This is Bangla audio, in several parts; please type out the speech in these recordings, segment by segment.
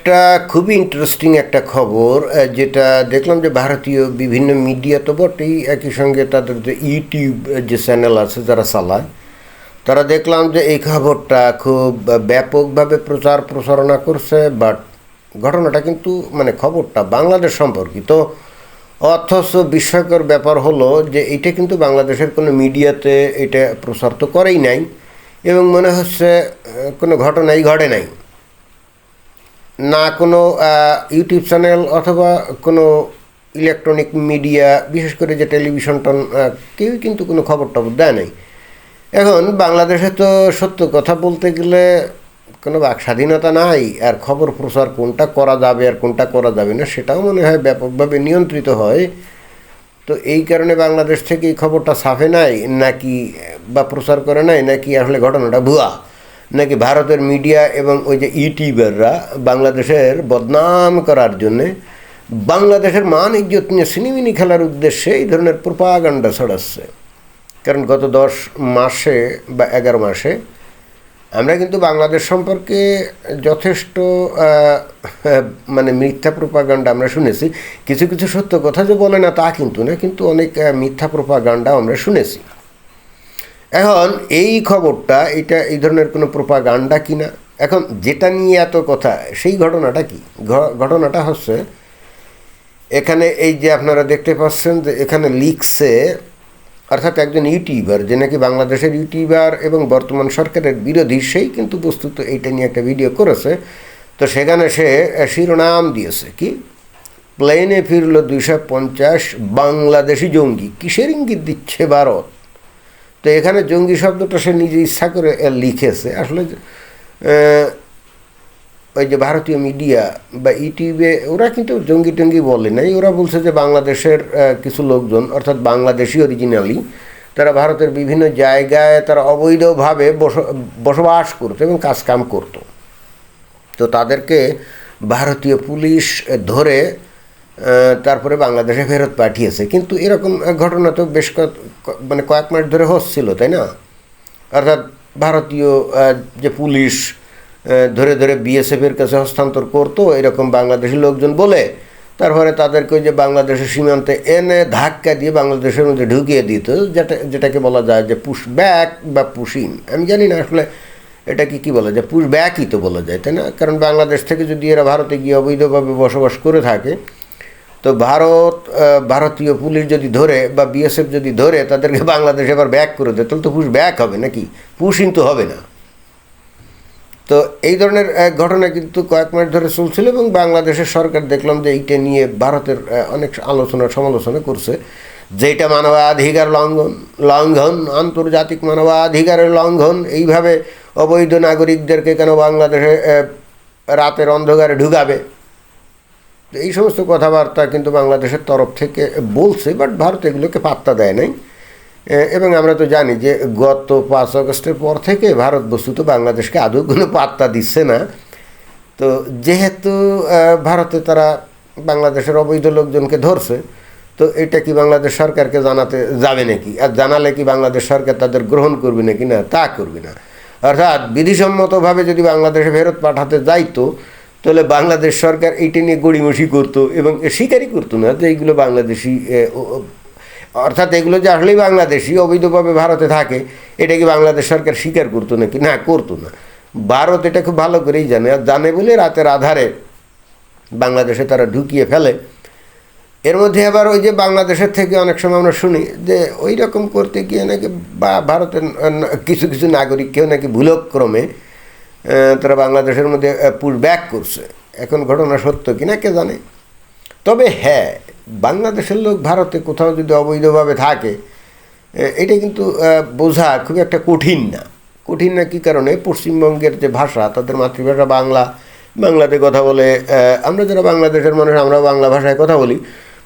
একটা খুবই ইন্টারেস্টিং একটা খবর যেটা দেখলাম যে ভারতীয় বিভিন্ন মিডিয়া তো বটেই একই সঙ্গে তাদের যে ইউটিউব যে চ্যানেল আছে যারা চালায়, তারা দেখলাম যে এই খবরটা খুব ব্যাপকভাবে প্রচার প্রচারণা করছে বাট ঘটনাটা কিন্তু মানে খবরটা বাংলাদেশ সম্পর্কিত। অথচ বিস্ময়কর ব্যাপার হলো যে এটা কিন্তু বাংলাদেশের কোনো মিডিয়াতে এটা প্রচার তো করেই নাই, এবং মনে হচ্ছে কোনো ঘটনাই ঘটে নাই। না কোনো ইউটিউব চ্যানেল অথবা কোনো ইলেকট্রনিক মিডিয়া বিশেষ করে যে টেলিভিশন টন কেউই কিন্তু কোনো খবর টবর দেয় নাই। এখন বাংলাদেশে তো সত্য কথা বলতে গেলে কোনো বাক স্বাধীনতা নাই, আর খবর প্রচার কোনটা করা যাবে আর কোনটা করা যাবে না সেটাও মনে হয় ব্যাপকভাবে নিয়ন্ত্রিত হয়। তো এই কারণে বাংলাদেশ থেকে এই খবরটা ছাপে নাই, নাকি বা প্রচার করে নাই, নাকি আসলে ঘটনাটা ভুয়া? নাকি ভারতের মিডিয়া এবং ওই যে ইউটিউবাররা বাংলাদেশের বদনাম করার জন্যে বাংলাদেশের মান ইজ্জত নিয়ে সিনেমিনি খেলার উদ্দেশ্যে এই ধরনের প্রোপাগান্ডা ছড়াচ্ছে। কারণ গত দশ মাসে বা এগারো মাসে আমরা কিন্তু বাংলাদেশ সম্পর্কে যথেষ্ট মানে মিথ্যা প্রোপাগান্ডা আমরা শুনেছি। কিছু কিছু সত্য কথা যে বলে না তা কিন্তু না, কিন্তু অনেক মিথ্যা প্রোপাগান্ডা আমরা শুনেছি। এখন এই খবরটা, এটা এই ধরনের কোনো প্রোপাগান্ডা কি না এখন যেটা নিয়ে এত কথা, সেই ঘটনাটা কি? ঘটনাটা হচ্ছে, এখানে এই যে আপনারা দেখতে পাচ্ছেন যে এখানে লিখছে, অর্থাৎ একজন ইউটিউবার, যে নাকি বাংলাদেশের ইউটিউবার এবং বর্তমান সরকারের বিরোধী, সেই কিন্তু বস্তুত এইটা নিয়ে একটা ভিডিও করেছে। তো সেখানে সে শিরোনাম দিয়েছে, কি? প্লেনে ফিরল দুইশো পঞ্চাশ বাংলাদেশি জঙ্গি। কিসের ইঙ্গিত দিচ্ছে ভারত? তো এখানে জঙ্গি শব্দটা সে নিজে ইচ্ছা করে লিখেছে। আসলে ওই যে ভারতীয় মিডিয়া বা ইউটিউবে ওরা কিন্তু জঙ্গি টঙ্গি বলে নাই। ওরা বলছে যে বাংলাদেশের কিছু লোকজন, অর্থাৎ বাংলাদেশি অরিজিনালি তারা ভারতের বিভিন্ন জায়গায় তারা অবৈধভাবে বস- বসবাস করতো এবং কাজকাম করতো। তো তাদেরকে ভারতীয় পুলিশ ধরে তারপরে বাংলাদেশে ফেরত পাঠিয়েছে। কিন্তু এরকম ঘটনা তো বেশ ক- ক- মানে কয়েক মাস ধরে হচ্ছিল, তাই না? অর্থাৎ ভারতীয় যে পুলিশ ধরে ধরে বিএসএফের কাছে হস্তান্তর করতো, এরকম বাংলাদেশি লোকজন বলে, তারপরে তাদেরকে যে বাংলাদেশের সীমান্তে এনে ধাক্কা দিয়ে বাংলাদেশের মধ্যে ঢুকিয়ে দিত, যেটা যেটাকে বলা যায় যে পুশ ব্যাক বা পুশিন আমি জানি না আসলে এটাকে কি বলা যায় পুশ ব্যাকই তো বলা যায়, তাই না? কারণ বাংলাদেশ থেকে যদি এরা ভারতে গিয়ে অবৈধভাবে বসবাস করে থাকে তো ভারত ভারতীয় পুলিশ যদি ধরে বা বিএসএফ যদি ধরে, তাদেরকে বাংলাদেশে আবার ব্যাক করে দেয়, তাহলে তো পুশ ব্যাক হবে নাকি? পুশিং তো হবে না। তো এই ধরনের ঘটনা কিন্তু কয়েক মাস ধরে চলছিল এবং বাংলাদেশের সরকার দেখলাম যে এইটা নিয়ে ভারতের অনেক আলোচনা, সমালোচনা করছে। যেটা মানবাধিকার লঙ্ঘন লঙ্ঘন, আন্তর্জাতিক মানবাধিকারের লঙ্ঘন, এইভাবে অবৈধ নাগরিকদেরকে কেন বাংলাদেশে রাতের অন্ধকারে ঢুকাবে? এই সমস্ত কথাবার্তা কিন্তু বাংলাদেশের তরফ থেকে বলছে বাট ভারত এগুলোকে পাত্তা দেয় নাই। এবং আমরা তো জানি যে গত পাঁচ আগস্টের পর থেকে ভারত বস্তুত বাংলাদেশকে আদৌ কোনো পাত্তা দিচ্ছে না। তো যেহেতু ভারতে তারা বাংলাদেশের অবৈধ লোকজনকে ধরছে, তো এটা কি বাংলাদেশ সরকারকে জানাতে যাবে নাকি? আর জানালে কি বাংলাদেশ সরকার তাদের গ্রহণ করবে নাকি না, তা করবে না। অর্থাৎ বিধিসম্মতভাবে যদি বাংলাদেশে ফেরত পাঠাতে যাইতো তাহলে বাংলাদেশ সরকার এইটা নিয়ে গড়িমসি করতো এবং স্বীকারই করতো না যে এইগুলো বাংলাদেশি অর্থাৎ এগুলো যে আসলেই বাংলাদেশি, অবৈধভাবে ভারতে থাকে, এটা কি বাংলাদেশ সরকার স্বীকার করতো নাকি? না, করতো না। ভারত এটা খুব ভালো করেই জানে, আর জানে বলে রাতের আধারে বাংলাদেশে তারা ঢুকিয়ে ফেলে। এর মধ্যে আবার ওই যে বাংলাদেশের থেকে অনেক সময় আমরা শুনি যে ওই রকম করতে গিয়ে নাকি বা ভারতের কিছু কিছু নাগরিককেও নাকি ভুলক্রমে তারা বাংলাদেশের মধ্যে পুশ ব্যাক করছে। এখন ঘটনা সত্য কিনা কে জানে? তবে হ্যাঁ বাংলাদেশের লোক ভারতে কোথাও যদি অবৈধভাবে থাকে এটা কিন্তু বোঝা খুব একটা কঠিন না। কঠিন না কী কারণে? পশ্চিমবঙ্গের যে ভাষা, তাদের মাতৃভাষা বাংলা। বাংলাতে কথা বলে আমরা যারা বাংলাদেশের মানুষ আমরা বাংলা ভাষায় কথা বলি।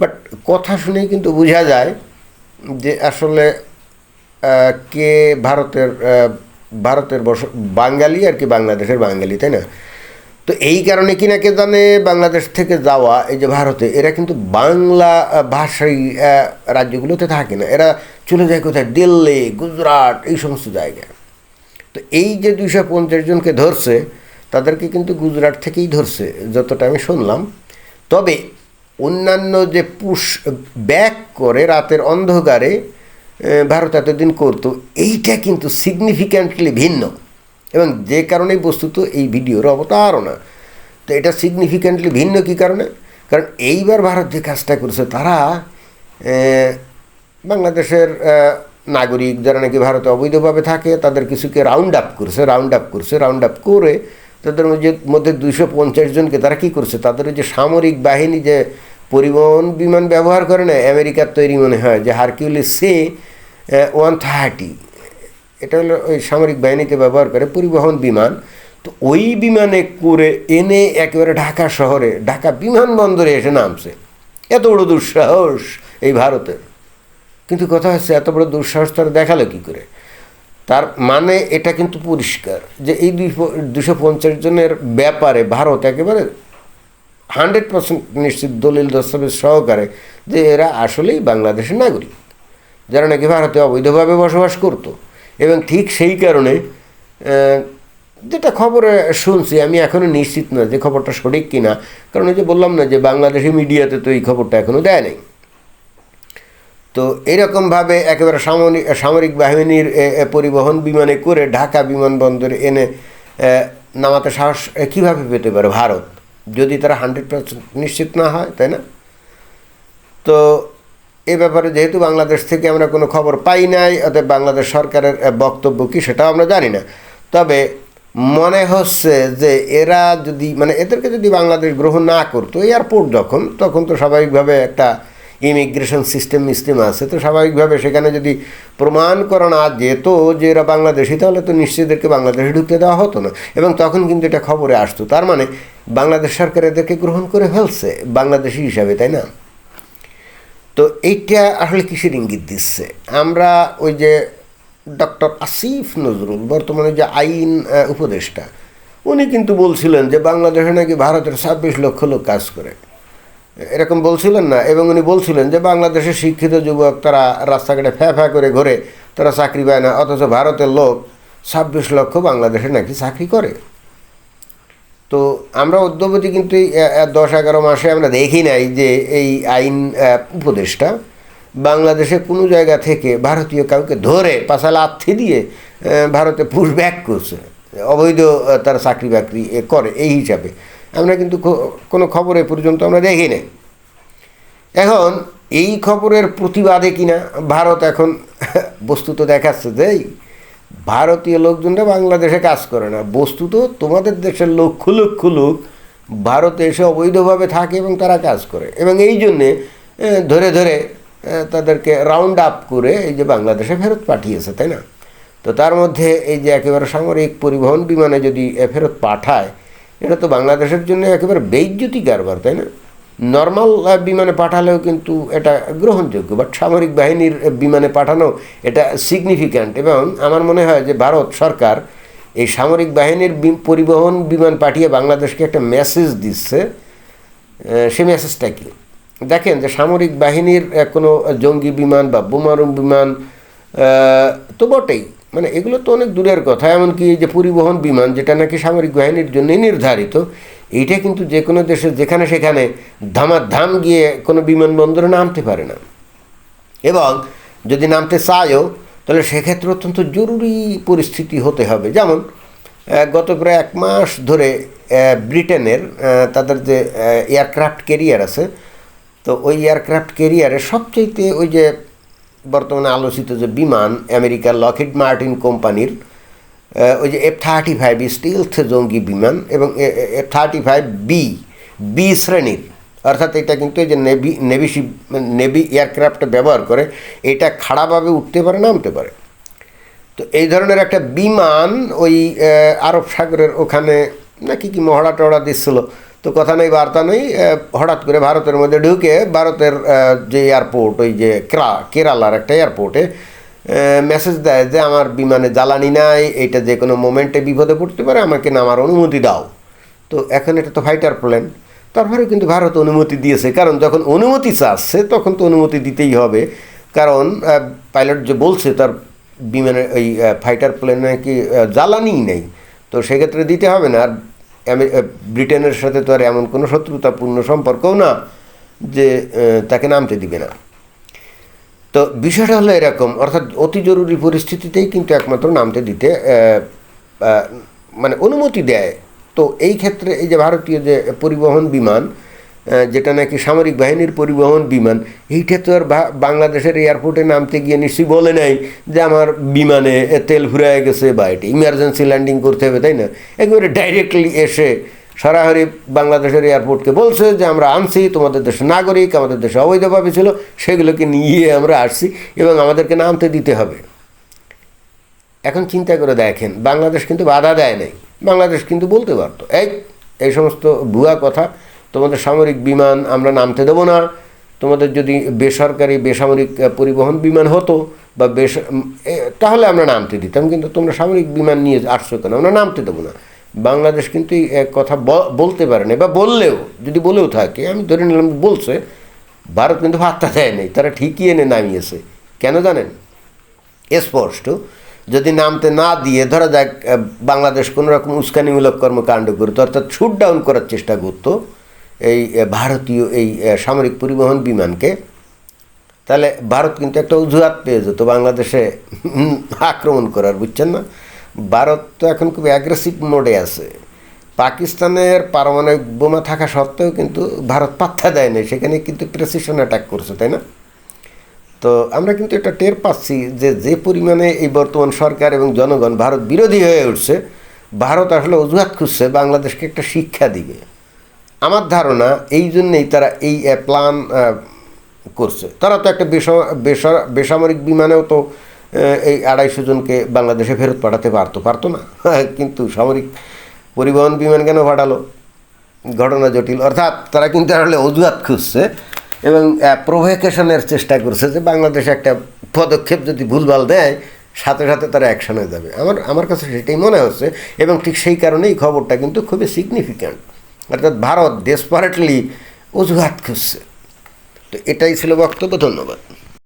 বাট কথা শুনেই কিন্তু বোঝা যায় যে আসলে কে ভারতের ভারতের বস, বাঙালি আর কি বাংলাদেশের বাঙালি, তাই না? তো এই কারণে কি না কে জানে বাংলাদেশ থেকে যাওয়া, এই যে ভারতে, এরা কিন্তু বাংলা ভাষাই রাজ্যগুলোতে থাকে না। এরা চলে যায় কোথায়? দিল্লি, গুজরাট, এই সমস্ত জায়গায়। তো এই যে দুইশো পঞ্চাশ জনকে ধরছে, তাদেরকে কিন্তু গুজরাট থেকেই ধরছে, যতটা আমি শুনলাম। তবে অন্যান্য যে পুশ, ব্যাক করে রাতের অন্ধকারে ভারত এতদিন করতো, এইটা কিন্তু সিগনিফিক্যান্টলি ভিন্ন। এবং যে কারণেই বস্তুত এই ভিডিওর অবতারণা তো এটা সিগনিফিক্যান্টলি ভিন্ন কী কারণে? কারণ এইবার ভারত যে কাজটা করছে, তারা বাংলাদেশের নাগরিক যারা নাকি ভারতে অবৈধভাবে থাকে, তাদের কিছুকে রাউন্ড আপ করছে রাউন্ড আপ করছে রাউন্ড আপ করে তাদের মধ্যে দুইশো পঞ্চাশ জনকে তারা কী করছে? তাদের যে সামরিক বাহিনী যে পরিবহন বিমান ব্যবহার করে না, আমেরিকার তৈরি মনে হয়, যে হারকিউলিস সে ওয়ান থার্টি। এটা হলো ওই সামরিক বাহিনীতে ব্যবহার করে পরিবহন বিমান। তো ওই বিমানে করে এনে একেবারে ঢাকা শহরে, ঢাকা বিমানবন্দরে এসে নামছে। এত বড় দুঃসাহস এই ভারতের কিন্তু কথা হচ্ছে, এত বড় দুঃসাহস তারা দেখাল কী করে? তার মানে এটা কিন্তু পরিষ্কার যে এই দুশো পঞ্চাশ জনের ব্যাপারে ভারত একেবারে হান্ড্রেড পার্সেন্ট নিশ্চিত দলিল দস্তাবেজ সহকারে যে এরা আসলেই বাংলাদেশের নাগরিক, যারা নাকি ভারতে অবৈধভাবে বসবাস করত। এবং ঠিক সেই কারণে যেটা খবরে শুনছি, আমি এখনও নিশ্চিত না যে খবরটা সঠিক কিনা, কারণ ওই যে বললাম না যে বাংলাদেশি মিডিয়াতে তো এই খবরটা এখনও দেয় নাই। তো এরকমভাবে একেবারে সামরিক সামরিক বাহিনীর পরিবহন বিমানে করে ঢাকা বিমানবন্দরে এনে নামাতে সাহস কীভাবে পেতে পারে ভারত? যদি তারা হান্ড্রেড পার্সেন্ট নিশ্চিত না হয়, তাই না? তো এ ব্যাপারে যেহেতু বাংলাদেশ থেকে আমরা কোনো খবর পাই নাই, অতএব বাংলাদেশ সরকারের বক্তব্য কী সেটাও আমরা জানি না। তবে মনে হচ্ছে যে এরা যদি মানে এদেরকে যদি বাংলাদেশ গ্রহণ না করতো এয়ারপোর্ট যখন, তখন তো স্বাভাবিকভাবে একটা ইমিগ্রেশন সিস্টেম মিস্টেম আছে, তো স্বাভাবিকভাবে সেখানে যদি প্রমাণ করা না যেত যে এরা বাংলাদেশি, তাহলে তো নিশ্চয়ই এদেরকে বাংলাদেশে ঢুকতে দেওয়া হতো না। এবং তখন কিন্তু এটা খবরে আসতো। তার মানে বাংলাদেশ সরকার এদেরকে গ্রহণ করে ফেলছে, বাংলাদেশি হিসাবে, তাই না? তো এইটা আসলে কিসের ইঙ্গিত দিচ্ছে? আমরা ওই যে ডক্টর আসিফ নজরুল, বর্তমানে যে আইন উপদেষ্টা, উনি কিন্তু বলছিলেন যে বাংলাদেশে নাকি ভারতের ছাব্বিশ লক্ষ লোক কাজ করে। এরকম বলছিলেন না এবং উনি বলছিলেন যে বাংলাদেশের শিক্ষিত যুবক তারা রাস্তাঘাটে ফ্যা ফ্যা করে ঘোরে তারা চাকরি পায় না অথচ ভারতের লোক ছাব্বিশ লক্ষ বাংলাদেশে নাকি চাকরি করে। তো আমরা অদ্যবধি কিন্তু দশ এগারো মাসে আমরা দেখি নাই যে এই আইন আহ, উপদেষ্টা বাংলাদেশে কোনো জায়গা থেকে ভারতীয় কাউকে ধরে পাশাল আর্থি দিয়ে ভারতে পুশ ব্যাক করছে অবৈধ তারা চাকরি বাকরি করে এই হিসাবে। আমরা কিন্তু কোনো খবরে পর্যন্ত আমরা দেখি নাই। এখন এই খবরের প্রতিবাদে কিনা ভারত এখন বস্তুত দেখাচ্ছে যে ভারতীয় লোকজনরা বাংলাদেশে কাজ করে না। বস্তুত তোমাদের দেশের লক্ষ লক্ষ লোক ভারতে এসে অবৈধভাবে থাকে এবং তারা কাজ করে। এবং এই জন্যে ধরে ধরে তাদেরকে রাউন্ড আপ করে এই যে বাংলাদেশে ফেরত পাঠিয়েছে, তাই না? তো তার মধ্যে এই যে একেবারে সামরিক পরিবহন বিমানে যদি ফেরত পাঠায় এটা তো বাংলাদেশের জন্য একেবারে বেইজ্জতি কারবার, তাই না? নর্মাল বিমানে পাঠালেও কিন্তু এটা গ্রহণযোগ্য বাট সামরিক বাহিনীর বিমানে পাঠানো এটা সিগনিফিক্যান্ট এবং আমার মনে হয় যে ভারত সরকার এই সামরিক বাহিনীর পরিবহন বিমান পাঠিয়ে বাংলাদেশকে একটা মেসেজ দিচ্ছে সে মেসেজটা কি? দেখেন যে সামরিক বাহিনীর কোনো জঙ্গি বিমান বা বোমারু বিমান তো বটেই। মানে এগুলো তো অনেক দূরের কথা, এমনকি এই যে পরিবহন বিমান যেটা নাকি সামরিক বাহিনীর জন্যই নির্ধারিত, এইটা কিন্তু যে কোনো দেশে যেখানে সেখানে ধামাধাম গিয়ে কোনো বিমানবন্দরে নামতে পারে না। এবং যদি নামতে চায়ও, তাহলে সেক্ষেত্রে অত্যন্ত জরুরি পরিস্থিতি হতে হবে। যেমন গত প্রায় এক মাস ধরে ব্রিটেনের তাদের যে এয়ারক্রাফট কেরিয়ার আছে, তো ওই এয়ারক্রাফট ক্যারিয়ারে সবচাইতে ওই যে বর্তমানে আলোচিত যে বিমান আমেরিকার লকহিড মার্টিন কোম্পানির ওই যে এফ থার্টি ফাইভ স্টিলথ জঙ্গি বিমান এবং F thirty five B B শ্রেণির। অর্থাৎ এটা কিন্তু এই যে navy navy ship navy aircraft ব্যবহার করে, এটা খাড়াভাবে উঠতে পারে, নামতে পারে। তো এই ধরনের একটা বিমান ওই আরব সাগরের ওখানে নাকি কি মহড়া টহড়া দিচ্ছিল তো কথা নেই, বার্তা নেই হঠাৎ করে ভারতের মধ্যে ঢুকে ভারতের যে এয়ারপোর্ট ওই যে কেরা, কেরালার একটা এয়ারপোর্টে মেসেজ দেয় যে আমার বিমানে জ্বালানি নাই এটা যে কোনো মোমেন্টে বিপদে পড়তে পারে, আমাকে নামার অনুমতি দাও। তো এখন এটা তো ফাইটার প্লেন তারপরে কিন্তু ভারত অনুমতি দিয়েছে, কারণ যখন অনুমতি চাচ্ছে, তখন তো অনুমতি দিতেই হবে। কারণ পাইলট যে বলছে, তার বিমানের ওই ফাইটার প্লেনে কি জ্বালানিই নেই। তো সেক্ষেত্রে দিতে হবে না। আর ব্রিটেনের সাথে তো আর এমন কোনো শত্রুতাপূর্ণ সম্পর্কও না যে তাকে নামতে দিবে না। তো বিষয়টা হলো এরকম, অর্থাৎ অতি জরুরি পরিস্থিতিতেই কিন্তু একমাত্র নামতে দিতে মানে অনুমতি দেয়। তো এই ক্ষেত্রে এই যে ভারতীয় যে পরিবহন বিমান যেটা নাকি সামরিক বাহিনীর পরিবহন বিমান, এইটা তো আর বাংলাদেশের এয়ারপোর্টে নামতে গিয়ে নিশ্চয়ই বলে নাই যে আমার বিমানে তেল ফুরায় গেছে বা এটা ইমার্জেন্সি ল্যান্ডিং করতে হবে, তাই না? একেবারে ডাইরেক্টলি এসে সরাসরি বাংলাদেশের এয়ারপোর্টকে বলছে যে আমরা আনছি, তোমাদের দেশের নাগরিক, আমাদের দেশে অবৈধভাবে ছিল, সেগুলোকে নিয়ে আমরা আসছি এবং আমাদেরকে নামতে দিতে হবে। এখন চিন্তা করে দেখেন, বাংলাদেশ কিন্তু বাধা দেয় নাই, বাংলাদেশ কিন্তু বলতে পারতো, এই এই সমস্ত ভুয়া কথা তোমাদের সামরিক বিমান আমরা নামতে দেবো না। তোমাদের যদি বেসরকারি বেসামরিক পরিবহন বিমান হতো বা এ, তাহলে আমরা নামতে দিতাম কিন্তু তোমরা সামরিক বিমান নিয়ে আসছো কেন? আমরা নামতে দেবো না। বাংলাদেশ কিন্তু এক কথা বলতে পারে না বা বললেও যদি বলেও থাকে আমি ধরে নিলাম বলছে ভারত কিন্তু ভাতটা দেয় নাই তারা ঠিকই এনে নামিয়েছে। কেন জানেন? স্পষ্ট যদি নামতে না দিয়ে ধরা যাক বাংলাদেশ কোনো রকম উস্কানিমূলক কর্মকাণ্ড করতো অর্থাৎ শুট ডাউন করার চেষ্টা করতো ভারতীয় এই সামরিক পরিবহন বিমানকে, তাহলে ভারত কিন্তু একটা অজুহাত পেয়ে যেত বাংলাদেশে আক্রমণ করার, বুঝছেন না? ভারত তো এখন খুব অ্যাগ্রেসিভ মোডে আছে। পাকিস্তানের পারমাণবিক বোমা থাকা সত্ত্বেও কিন্তু ভারত পাত্তা দেয় না সেখানে কিন্তু প্রেসিশন অ্যাটাক করছে, তাই না? তো আমরা কিন্তু এটা টের পাচ্ছি যে যে পরিমাণে এই বর্তমান সরকার এবং জনগণ ভারত বিরোধী হয়ে উঠছে, ভারত আসলে অজুহাত খুঁজছে বাংলাদেশকে একটা শিক্ষা দিবে। আমার ধারণা এই জন্যেই তারা এই প্ল্যান করছে। তারা তো একটা বেসা- বেসা- বেসামরিক বিমানেও তো এই আড়াইশো জনকে বাংলাদেশে ফেরত পাঠাতে পারতো পারতো না। কিন্তু সামরিক পরিবহন বিমান কেন পাঠালো? ঘটনা জটিল। অর্থাৎ তারা কিন্তু আসলে অজুহাত খুঁজছে এবং প্রভোকেশনের চেষ্টা করছে যে বাংলাদেশে একটা পদক্ষেপ যদি ভুলভাল দেয়, সাথে সাথে তারা অ্যাকশনে যাবে। আমার আমার কাছে সেটাই মনে হচ্ছে এবং ঠিক সেই কারণেই খবরটা কিন্তু খুবই সিগনিফিক্যান্ট অর্থাৎ ভারত ডেসপারেটলি অজুহাত খুঁজছে। তো এটাই ছিল বক্তব্য ধন্যবাদ।